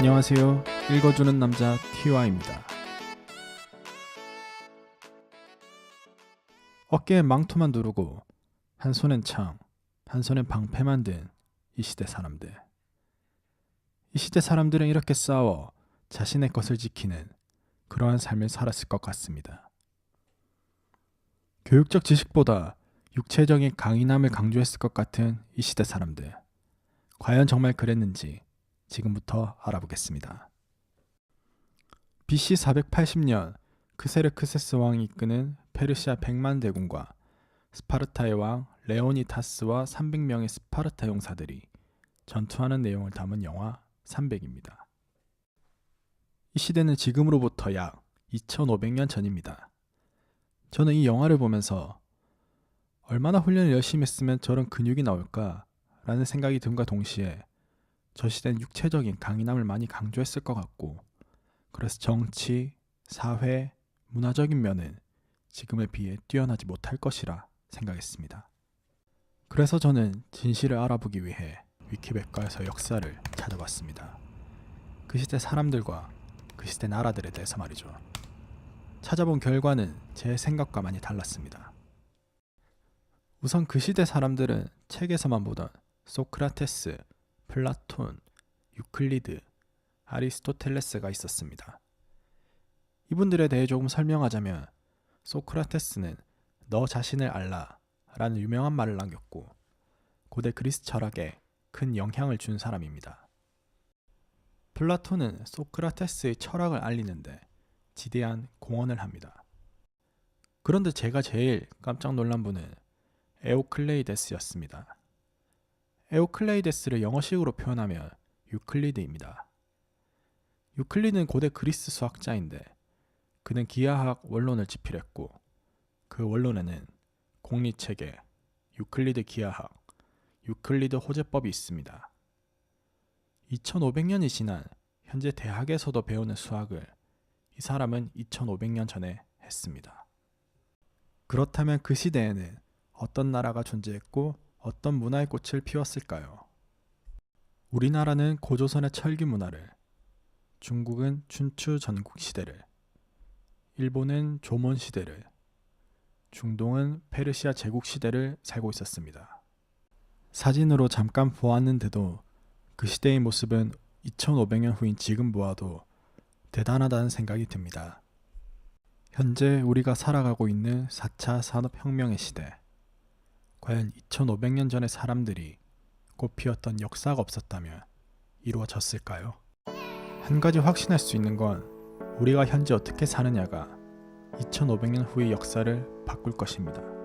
안녕하세요. 읽어주는 남자 티와입니다. 어깨에 망토만 두르고 한 손엔 창, 한 손엔 방패만 든 이 시대 사람들. 이 시대 사람들은 이렇게 싸워 자신의 것을 지키는 그러한 삶을 살았을 것 같습니다. 교육적 지식보다 육체적인 강인함을 강조했을 것 같은 이 시대 사람들. 과연 정말 그랬는지 지금부터 알아보겠습니다. BC 480년 크세르크세스 왕이 이끄는 페르시아 100만 대군과 스파르타의 왕 레오니타스와 300명의 스파르타 용사들이 전투하는 내용을 담은 영화 300입니다. 이 시대는 지금으로부터 약 2500년 전입니다. 저는 이 영화를 보면서 얼마나 훈련을 열심히 했으면 저런 근육이 나올까 라는 생각이 듦과 동시에 저 시대는 육체적인 강인함을 많이 강조했을 것 같고 그래서 정치, 사회, 문화적인 면은 지금에 비해 뛰어나지 못할 것이라 생각했습니다. 그래서 저는 진실을 알아보기 위해 위키백과에서 역사를 찾아봤습니다. 그 시대 사람들과 그 시대 나라들에 대해서 말이죠. 찾아본 결과는 제 생각과 많이 달랐습니다. 우선 그 시대 사람들은 책에서만 보던 소크라테스, 플라톤, 유클리드, 아리스토텔레스가 있었습니다. 이분들에 대해 조금 설명하자면 소크라테스는 너 자신을 알라 라는 유명한 말을 남겼고 고대 그리스 철학에 큰 영향을 준 사람입니다. 플라톤은 소크라테스의 철학을 알리는데 지대한 공헌을 합니다. 그런데 제가 제일 깜짝 놀란 분은 에오클레이데스였습니다. 에오클레이데스를 영어식으로 표현하면 유클리드입니다. 유클리드는 고대 그리스 수학자인데 그는 기하학 원론을 집필했고 그 원론에는 공리체계, 유클리드 기하학, 유클리드 호재법이 있습니다. 2500년이 지난 현재 대학에서도 배우는 수학을 이 사람은 2500년 전에 했습니다. 그렇다면 그 시대에는 어떤 나라가 존재했고 어떤 문화의 꽃을 피웠을까요? 우리나라는 고조선의 철기 문화를, 중국은 춘추 전국 시대를, 일본은 조몬 시대를, 중동은 페르시아 제국 시대를 살고 있었습니다. 사진으로 잠깐 보았는데도 그 시대의 모습은 2500년 후인 지금 보아도 대단하다는 생각이 듭니다. 현재 우리가 살아가고 있는 4차 산업혁명의 시대. 과연 2500년 전의 사람들이 꽃 피웠던 역사가 없었다면 이루어졌을까요? 한 가지 확신할 수 있는 건 우리가 현재 어떻게 사느냐가 2500년 후의 역사를 바꿀 것입니다.